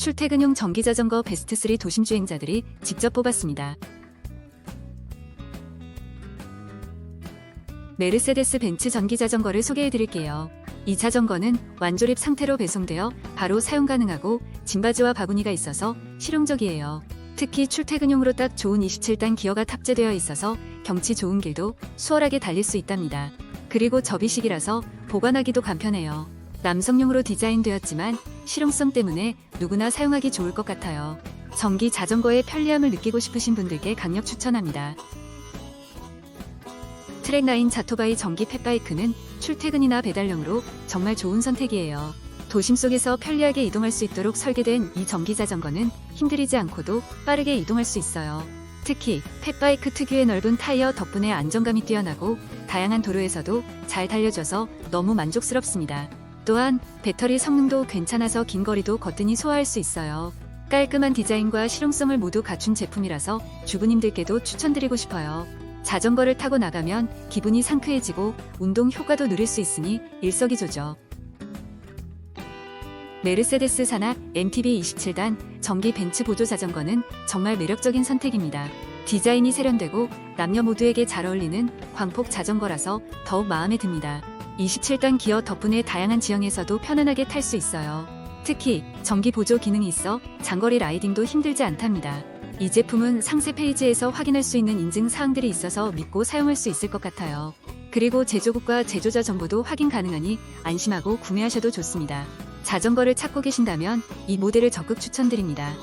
출퇴근용 전기자전거 베스트3 도심주행자들이 직접 뽑았습니다. 메르세데스 벤츠 전기자전거를 소개해드릴게요. 이 자전거는 완조립 상태로 배송되어 바로 사용 가능하고 짐바지와 바구니가 있어서 실용적이에요. 특히 출퇴근용으로 딱 좋은 27단 기어가 탑재되어 있어서 경치 좋은 길도 수월하게 달릴 수 있답니다. 그리고 접이식이라서 보관하기도 간편해요. 남성용으로 디자인되었지만 실용성 때문에 누구나 사용하기 좋을 것 같아요. 전기 자전거의 편리함을 느끼고 싶으신 분들께 강력 추천합니다. 트랙라인 자토바이 전기 펫바이크는 출퇴근이나 배달용으로 정말 좋은 선택이에요. 도심 속에서 편리하게 이동할 수 있도록 설계된 이 전기 자전거는 힘들이지 않고도 빠르게 이동할 수 있어요. 특히 펫바이크 특유의 넓은 타이어 덕분에 안정감이 뛰어나고 다양한 도로에서도 잘 달려줘서 너무 만족스럽습니다. 또한 배터리 성능도 괜찮아서 긴 거리도 거뜬히 소화할 수 있어요. 깔끔한 디자인과 실용성을 모두 갖춘 제품이라서 주부님들께도 추천드리고 싶어요. 자전거를 타고 나가면 기분이 상쾌해지고 운동 효과도 누릴 수 있으니 일석이조죠. 메르세데스 산악 MTB 27단 전기 벤츠 보조 자전거는 정말 매력적인 선택입니다. 디자인이 세련되고 남녀 모두에게 잘 어울리는 광폭 자전거라서 더욱 마음에 듭니다. 27단 기어 덕분에 다양한 지형에서도 편안하게 탈 수 있어요. 특히 전기 보조 기능이 있어 장거리 라이딩도 힘들지 않답니다. 이 제품은 상세 페이지에서 확인할 수 있는 인증 사항들이 있어서 믿고 사용할 수 있을 것 같아요. 그리고 제조국과 제조자 정보도 확인 가능하니 안심하고 구매하셔도 좋습니다. 자전거를 찾고 계신다면 이 모델을 적극 추천드립니다.